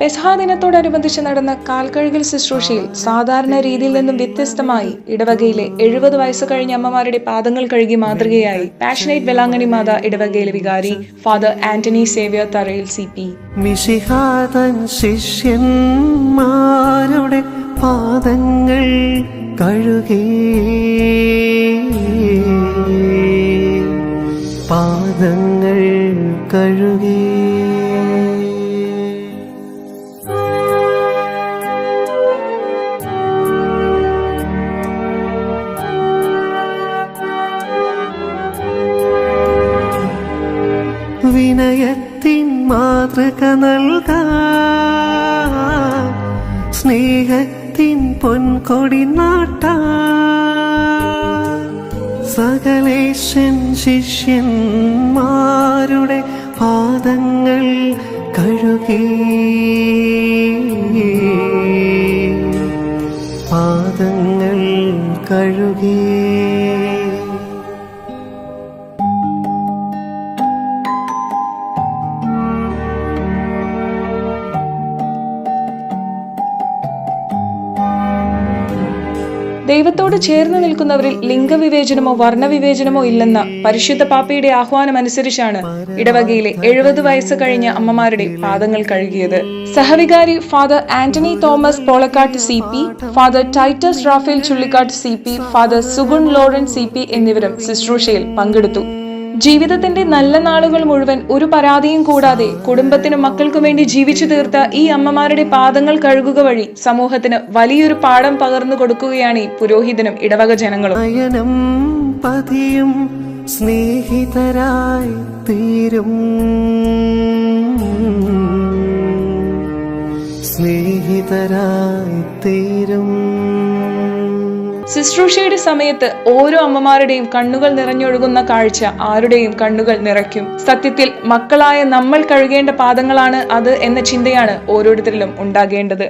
പെസഹ ദിനത്തോടനുബന്ധിച്ച് നടന്ന കാൽക്കഴുകൽ ശുശ്രൂഷയിൽ സാധാരണ രീതിയിൽ നിന്നും വ്യത്യസ്തമായി ഇടവകയിലെ എഴുപത് വയസ്സ് കഴിഞ്ഞ അമ്മമാരുടെ പാദങ്ങൾ കഴുകി മാതൃകയായി പാഷനേറ്റ് വെലാങ്ങണി മാത ഇടവകയിലെ വികാരി father Antony Xavier Tharayil C P. ശിഷ്യന്മാരുടെ പാദങ്ങൾ കഴുകി. പാദങ്ങൾ കഴുകി. വിനയത്തിൻ മാതൃക നൽകാൻ സ്നേഹത്തിൻ പൊൻകൊടി നാട്ടാൻ. സകലേശൻ ശിഷ്യന്മാരുടെ പാദങ്ങൾ കഴുകി. പാദങ്ങൾ കഴുകി. ദൈവത്തോട് ചേർന്ന് നിൽക്കുന്നവരിൽ ലിംഗവിവേചനമോ വർണവിവേചനമോ ഇല്ലെന്ന പരിശുദ്ധ പാപ്പയുടെ ആഹ്വാനം അനുസരിച്ചാണ് ഇടവകയിലെ എഴുപത് വയസ്സ് കഴിഞ്ഞ അമ്മമാരുടെ പാദങ്ങൾ കഴുകിയത്. സഹവികാരി father Antony Thomas Polakkattu C P father Titus Raphael Chullikkattu C P father Sugun Loren C P എന്നിവരും ശുശ്രൂഷയിൽ പങ്കെടുത്തു. ജീവിതത്തിന്റെ നല്ല നാളുകൾ മുഴുവൻ ഒരു പരാതിയും കൂടാതെ കുടുംബത്തിനും മക്കൾക്കും വേണ്ടി ജീവിച്ചു തീർത്ത ഈ അമ്മമാരുടെ പാദങ്ങൾ കഴുകുക വഴി സമൂഹത്തിന് വലിയൊരു പാഠം പകർന്നു കൊടുക്കുകയാണ് ഈ പുരോഹിതനും ഇടവക ജനങ്ങളും. പതിയും സ്നേഹിതരായി തീരും. സ്നേഹിതരായി തീരും. ശുശ്രൂഷയുടെ സമയത്ത് ഓരോ അമ്മമാരുടെയും കണ്ണുകൾ നിറഞ്ഞൊഴുകുന്ന കാഴ്ച ആരുടെയും കണ്ണുകൾ നിറയ്ക്കും. സത്യത്തിൽ മക്കളായ നമ്മൾ കഴുകേണ്ട പാദങ്ങളാണ് അത് എന്ന ചിന്തയാണ് ഓരോരുത്തരിലും ഉണ്ടാകേണ്ടത്.